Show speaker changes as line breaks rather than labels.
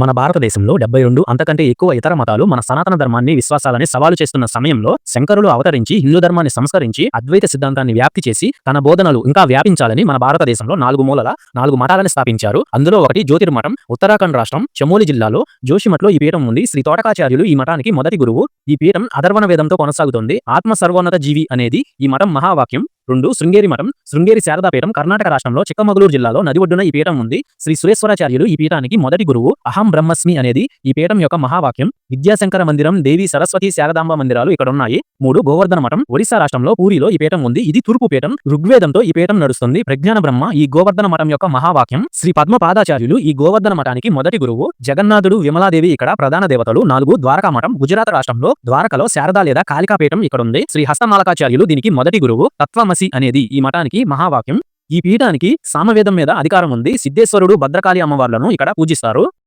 మన భారతదేశంలో డెబ్బై రెండు అంతకంటే ఎక్కువ ఇతర మతాలు మన సనాతన ధర్మాన్ని విశ్వాసాలని సవాలు చేస్తున్న సమయంలో శంకరులు అవతరించి హిందూ ధర్మాన్ని సంస్కరించి అద్వైత సిద్ధాంతాన్ని వ్యాప్తి చేసి తన బోధనలు ఇంకా వ్యాపించాలని మన భారతదేశంలో నాలుగు మూలల నాలుగు మఠాలను స్థాపించారు. అందులో ఒకటి జ్యోతిర్మఠం ఉత్తరాఖండ్ రాష్ట్రం చమోలి జిల్లాలో జోషిమఠ్లో ఈ పీఠం ఉంది. శ్రీ తోటకాచార్యులు ఈ మఠానికి మొదటి గురువు. ఈ పీఠం అధర్వణ వేదంతో కొనసాగుతుంది. ఆత్మ సర్వోన్నత జీవి అనేది ఈ మఠం మహావాక్యం. రెండు శృంగేరి మఠం శృంగేరి శారదాపీఠం కర్ణాటక రాష్ట్రంలో చిక్కమగళూరు జిల్లాలో నది ఒడ్డున ఈ పీఠం ఉంది. శ్రీ సురేశ్వరాచార్యులు ఈ పీఠానికి మొదటి గురువు అహం బ్రహ్మస్మి అనేది ఈ పీఠం యొక్క మహావాక్యం. విద్యాశంకర మందిరం దేవి సరస్వతి శారదాంబ మందిరాలు ఇక్కడ ఉన్నాయి. మూడు గోవర్ధన మఠం ఒరిస్సా రాష్ట్రంలో పూరిలో ఈ పీఠం ఉంది. ఇది తూర్పు పీఠం ఋగ్వేదంతో ఈ పీఠం నడుస్తుంది. ప్రజ్ఞాన బ్రహ్మ ఈ గోవర్ధన మఠం యొక్క మహావాక్యం. శ్రీ పద్మపాదాచార్యులు ఈ గోవర్ధన మఠానికి మొదటి గురువు. జగన్నాథుడు విమలాదేవి ఇక్కడ ప్రధాన దేవతలు. నాలుగు ద్వారకా మఠం గుజరాత్ రాష్ట్రంలో ద్వారకలో శారదా లేదా కాళికా పీఠం ఇక్కడ ఉంది. శ్రీ హస్తమాలకాచార్యులు దీనికి మొదటి గురువు. తత్వమసి అనేది ఈ మఠానికి మహావాక్యం. ఈ పీఠానికి సామవేదం మీద అధికారం ఉంది. సిద్ధేశ్వరుడు భద్రకాళి అమ్మవార్లను ఇక్కడ పూజిస్తారు.